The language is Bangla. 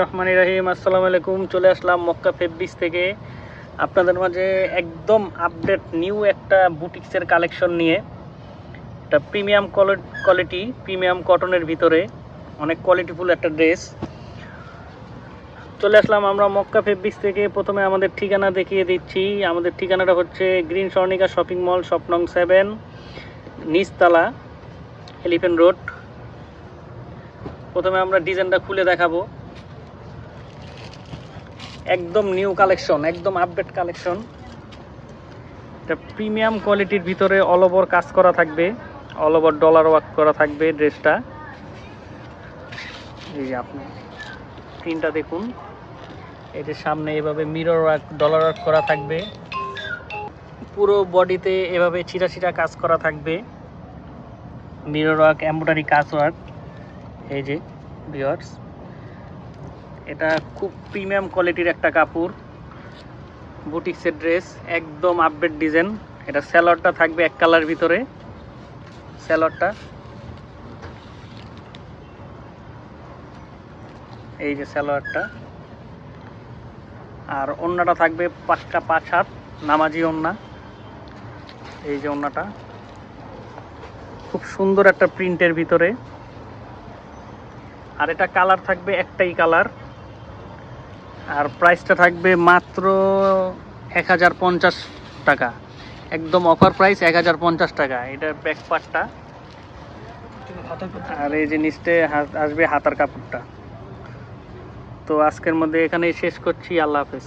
রহমান রাহিম, আসসালামু আলাইকুম। চলে আসলাম মক্কা ফেব্রিক্স থেকে। আপনাদের মাঝে একদম আপডেট নিউ একটা বুটিক্সের কালেকশন নিয়ে। এটা প্রিমিয়াম কোয়ালিটি প্রিমিয়াম কটনের ভিতরে। অনেক কোয়ালিটিফুল একটা ড্রেস চলে আসলাম আমরা মক্কা ফেব্রিক্স থেকে। প্রথমে আমাদের ঠিকানা দেখিয়ে দিচ্ছি। আমাদের ঠিকানাটা হচ্ছে গ্রিন স্বর্ণিকা শপিং মল, স্বপ্নং সেভেন, নিচতলা, এলিফেন্ট রোড। প্রথমে আমরা ডিজাইনটা খুলে দেখাবো। একদম নিউ কালেকশন একদম আপডেট কালেকশন এটা প্রিমিয়াম কোয়ালিটির ভিতরে অল ওভার কাজ করা থাকবে অল ওভার ডলার ওয়ার্ক করা থাকবে ড্রেসটা এই যে আপনি প্রিন্টটা দেখুন। যে সামনে এভাবে মিরর ওয়ার্ক ডলার ওয়ার্ক করা থাকবে। পুরো বডিতে এভাবে ছিটা ছিটা কাজ করা থাকবে। মিরর ওয়ার্ক এমব্রয়ডারি কাজ ওয়ার্ক এই যে ভিওয়ার্স এটা খুব প্রিমিয়াম কোয়ালিটির একটা কাপড়। বুটিক্সের ড্রেস একদম আপডেট ডিজাইন এটা স্যালোয়ারটা থাকবে এক কালার ভিতরে। স্যালোয়ারটা এই যে স্যালোয়ারটা আর ওন্নাটা থাকবে পাঁচটা পাঁচ হাত, নামাজি ওন্না। এই যে ওন্নাটা। খুব সুন্দর একটা প্রিন্টের ভিতরে। আর এটা কালার থাকবে একটাই কালার আর প্রাইসটা থাকবে মাত্র এক হাজার পঞ্চাশ টাকা। একদম অফার প্রাইস এক হাজার পঞ্চাশ টাকা। এটা ব্যাক পার্টটা আর এই জিনিসটা আসবে হাতার কাপড়টা। তো আজকের মধ্যে এখানেই শেষ করছি। আল্লাহ হাফেজ।